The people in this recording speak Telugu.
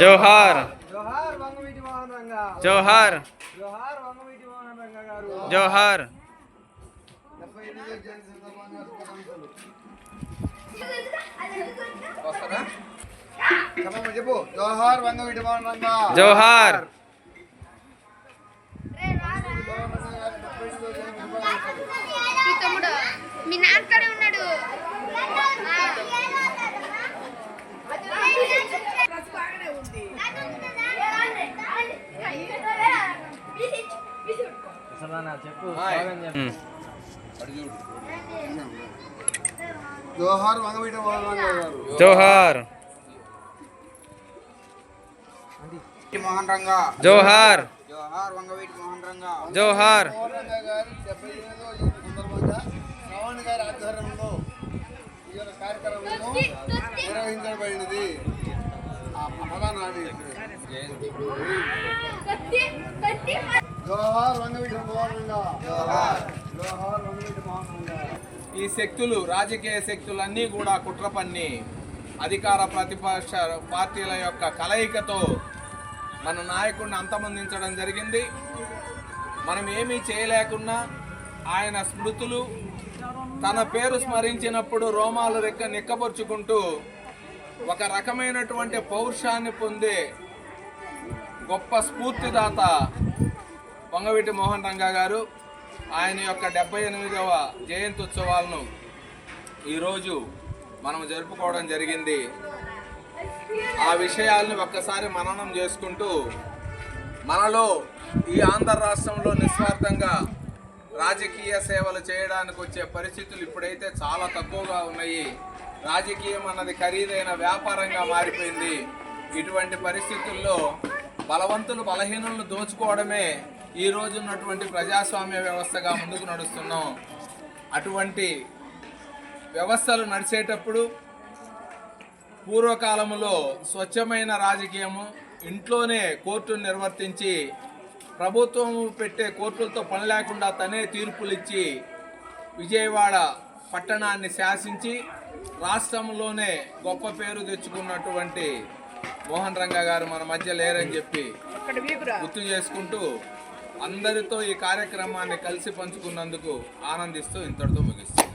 జోహార్ జోహార్ జోహార్ జోహార్ జోహార్ చెప్పు. వంగవీటి మోహన్ రంగా. మీ నాన్నక్కడే ఉన్నాడు. జోహార్ వంగవీటి మోహన్ రంగా గారు జోహార్ మోహన్ రంగా జోహార్ జోహార్ వంగవీటి మోహన్ రంగా జోహార్ మోహన్ రంగా గారి డెబ్బై ఎనిమిదవ జయంతి సందర్భంగా శ్రావణ్ గారి ఆధ్వర్యంలో ఈ యొక్క కార్యక్రమం నిర్వహించబడినది ఆ పదానాది ఈ శక్తులు రాజకీయ శక్తులన్నీ కూడా కుట్ర పన్ని అధికార ప్రతిపక్ష పార్టీల యొక్క కలయికతో మన నాయకుడిని అంతమొందించడం జరిగింది. మనం ఏమీ చేయలేకున్నా ఆయన స్మృతులు తన పేరు స్మరించినప్పుడు రోమాలు రెక్క నిక్కపరుచుకుంటూ ఒక రకమైనటువంటి పౌరుషాన్ని పొందే గొప్ప స్ఫూర్తిదాత పొంగవీటి మోహన్ రంగా గారు ఆయన యొక్క డెబ్బై ఎనిమిదవ జయంతి ఉత్సవాలను ఈరోజు మనం జరుపుకోవడం జరిగింది. ఆ విషయాల్ని ఒక్కసారి మననం చేసుకుంటూ మనలో ఈ ఆంధ్ర రాష్ట్రంలో నిస్వార్థంగా రాజకీయ సేవలు చేయడానికి వచ్చే పరిస్థితులు ఇప్పుడైతే చాలా తక్కువగా ఉన్నాయి. రాజకీయం అన్నది ఖరీదైన వ్యాపారంగా మారిపోయింది. ఇటువంటి పరిస్థితుల్లో బలవంతులు బలహీనులను దోచుకోవడమే ఈ రోజు ఉన్నటువంటి ప్రజాస్వామ్య వ్యవస్థగా ముందుకు నడుస్తున్నాం. అటువంటి వ్యవస్థలు నడిచేటప్పుడు పూర్వకాలంలో స్వచ్ఛమైన రాజకీయము ఇంట్లోనే కోర్టును నిర్వర్తించి ప్రభుత్వం పెట్టే కోర్టులతో పని లేకుండా తనే తీర్పులు ఇచ్చి విజయవాడ పట్టణాన్ని శాసించి రాష్ట్రంలోనే గొప్ప పేరు తెచ్చుకున్నటువంటి మోహన్ రంగా గారు మన మధ్య లేరని చెప్పి గుర్తు చేసుకుంటూ అందరితో ఈ కార్యక్రమాన్ని కలిసి పంచుకున్నందుకు ఆనందిస్తూ ఇంతటితో ముగిస్తున్నాం